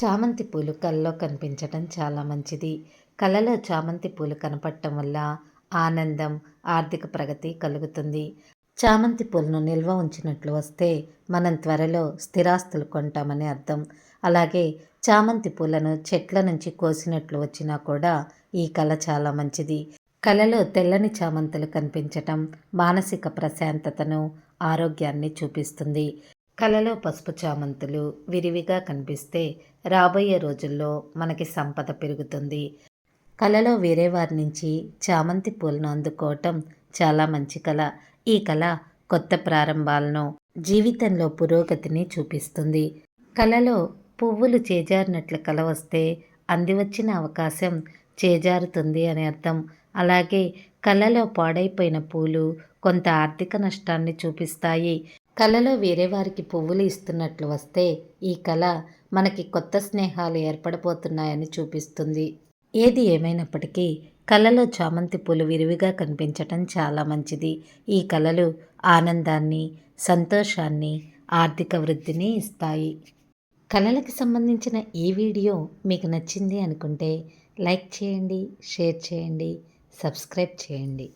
చామంతి పూలు కళ్ళలో కనిపించటం చాలా మంచిది. కలలో చామంతి పూలు కనపడటం వల్ల ఆనందం ఆర్థిక ప్రగతి కలుగుతుంది. చామంతి పూలను నిల్వ ఉంచినట్లు వస్తే మనం త్వరలో స్థిరాస్తులు కొంటామని అర్థం. అలాగే చామంతి పూలను చెట్ల నుంచి కోసినట్లు వచ్చినా కూడా ఈ కళ చాలా మంచిది. కళలో తెల్లని చామంతులు కనిపించటం మానసిక ప్రశాంతతను ఆరోగ్యాన్ని చూపిస్తుంది. కలలో పసుపు చామంతులు విరివిగా కనిపిస్తే రాబోయే రోజుల్లో మనకి సంపద పెరుగుతుంది. కలలో వేరే వారి నుంచి చామంతి పూలను అందుకోవటం చాలా మంచి కళ. ఈ కళ కొత్త ప్రారంభాలను జీవితంలో పురోగతిని చూపిస్తుంది. కళలో పువ్వులు చేజారినట్లు కల వస్తే అందివచ్చిన అవకాశం చేజారుతుంది అని అర్థం. అలాగే కళలో పాడైపోయిన పూలు కొంత ఆర్థిక నష్టాన్ని చూపిస్తాయి. కళలో వేరే వారికి పువ్వులు ఇస్తున్నట్లు వస్తే ఈ కళ మనకి కొత్త స్నేహాలు ఏర్పడబోతున్నాయని చూపిస్తుంది. ఏది ఏమైనప్పటికీ కళలో చామంతి పూలు విరివిగా కనిపించటం చాలా మంచిది. ఈ కళలు ఆనందాన్ని సంతోషాన్ని ఆర్థిక వృద్ధిని ఇస్తాయి. కళలకి సంబంధించిన ఈ వీడియో మీకు నచ్చింది అనుకుంటే లైక్ చేయండి షేర్ చేయండి సబ్స్క్రైబ్ చేయండి.